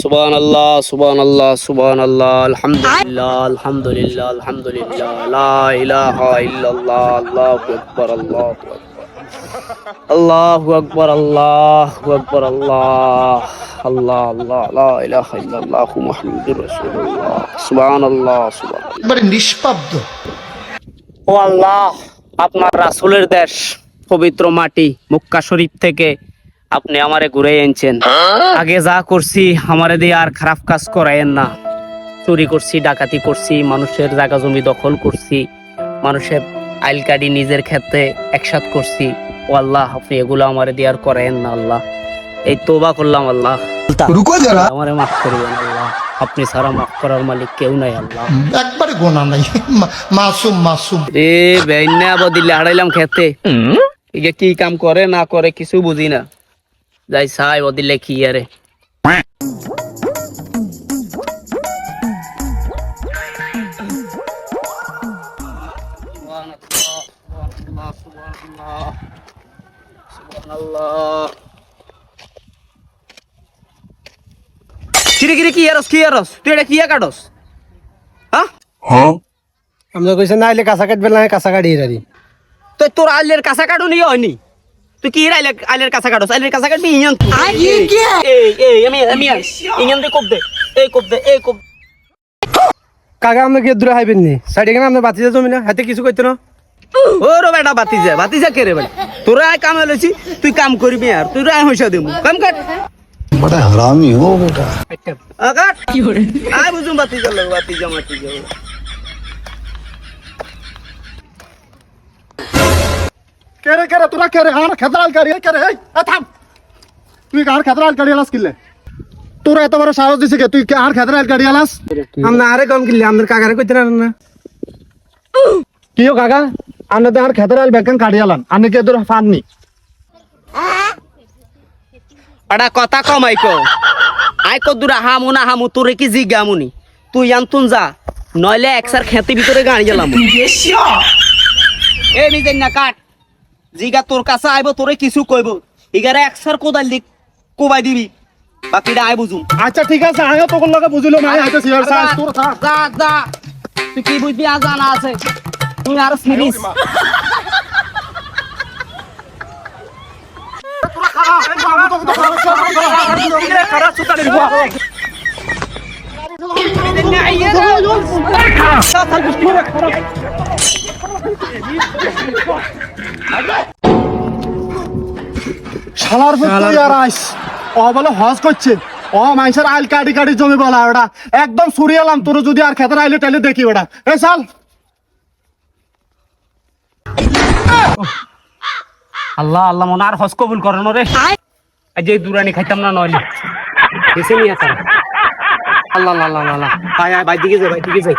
সুবান আল্লাহ সুবান আল্লাহ সুবান আল্লাহ আলহামদুলিল্লাহ আলহামদুলিল্লাহ আলহামদুলিল্লাহ লা ইলাহা ইল্লাল্লাহ আল্লাহু আকবার আল্লাহু আকবার আল্লাহু আকবার আল্লাহ আল্লাহ আল্লাহ লা ইলাহা ইল্লাল্লাহ মুহাম্মাদুর রাসূলুল্লাহ সুবহানাল্লাহ সুবহান একবারে নিষ্পাব্দ ও আল্লাহ আপনার রাসূলের দেশ পবিত্র মাটি মক্কা শরীফ থেকে আপনি আমারে ঘুরে এনেছেন আগে যা করছি আমারে দিয়ে আর খারাপ কাজ করায়েন না। চুরি করছি ডাকাতি করছি মানুষের জায়গা জমি দখল করছি মানুষের আইল কাটি নিজের ক্ষেত্রে একসাথ করছি। ও আল্লাহ আপনি এগুলো আমারে দিয়ে আর করায়েন না আল্লাহ। এই তোবা করলাম আল্লাহ। আমারে মাফ করবেন আল্লাহ। আপনি ছাড়া মাফ করার মালিক কেউ নাই আল্লাহ। একবারে গোনা নাই। মাসুম মাসুম। এ বেইনা বদিলে হারাইলাম খেতে। ইগে কি কাম করে না করে কিছু বুঝি না। যাই সাই বদিলে কি আরে? কিরে কি তুই এটা কি কাটস? হ্যাঁ? আমরা কইছে না আইলে কাঁচা কাটবে না কাঁচা কাটি এরারি। তো তোর আইলের কাঁচা কাটো নি হয়নি। তুই কি আইলে আইলের কাঁচা কাটোস আইলের কাঁচা কাটবি ইঞ্জান এই এই আমি আমি ইঞ্জান দে কোপ দে। এই কোপ দে এই কোপ কাকা আমরা কি দূরে হাইবেন নি? সাইডে কেন আমরা বাতি জমি না? হাতে কিছু কইতো না? ও রে বেটা বাতি যা বাতি যা কে রে বেটা? তোরা আয় কাম হলেছি তুই কাম করবি আর। তুই আয় হইসা দেবো। কাম কাট বড় হারামি হো বেটা আ, কাট। কি করে আয় বুঝুম বাতি যা লোক বাতি যা মাটি কে রে তোরা কে রে আর খেতরাল গাড়ি কে রে এই এ থাম। তুই আর খেতরাল গাড়ি আলাস কিনলে তোর এত বড় সাহস দিছে কে? তুই কে আর খেতরাল গাড়ি আলাস? আমরা আরে কম কিনলে আমাদের কাকারে কইতে না। না কিও কাকা? আনে তো আর খেতরাল বেকান কাড়ি আলান আনে কে তোর ফাননি আড়া কথা কমাই কো আই কো দূরা হামু না হামু তোরে কি জিগামুনি তুই আনতুন যা নইলে একসার খেতে ভিতরে গাড়ি গেলাম এ নিজের না কাট। জিগা তোর কাছে আইব তোরে কিছু কইব। ইগারে একসার কোদাল দিক কোবাই দিবি। বাকিটা আই বুঝুম আচ্ছা ঠিক আছে আয়ো তোর লগে বুঝিলো না আইতে সিয়ার সাইজ তোর যা যা। তুই কি বুঝবি আ জানা আছে। তুই আর সিরিস শালার তুই আর আইস। ও বলে হজ করছে। ও মানুষের আইল কাটি কাটি জমি বলা ওটা একদম সুরিয়ালাম তোর যদি আর খেতের আইলে টাইলে দেখি ওটা এ শাল। আল্লাহ আল্লাহ মনে আর হস কবুল করানো রে। আজ এই দুরানি খাইতাম না নইলে। এসে নিয়ে তারা। আল্লাহ আল্লাহ আল্লাহ আল্লাহ। আয় আয় বাই দিকে যাই বাই দিকে যাই।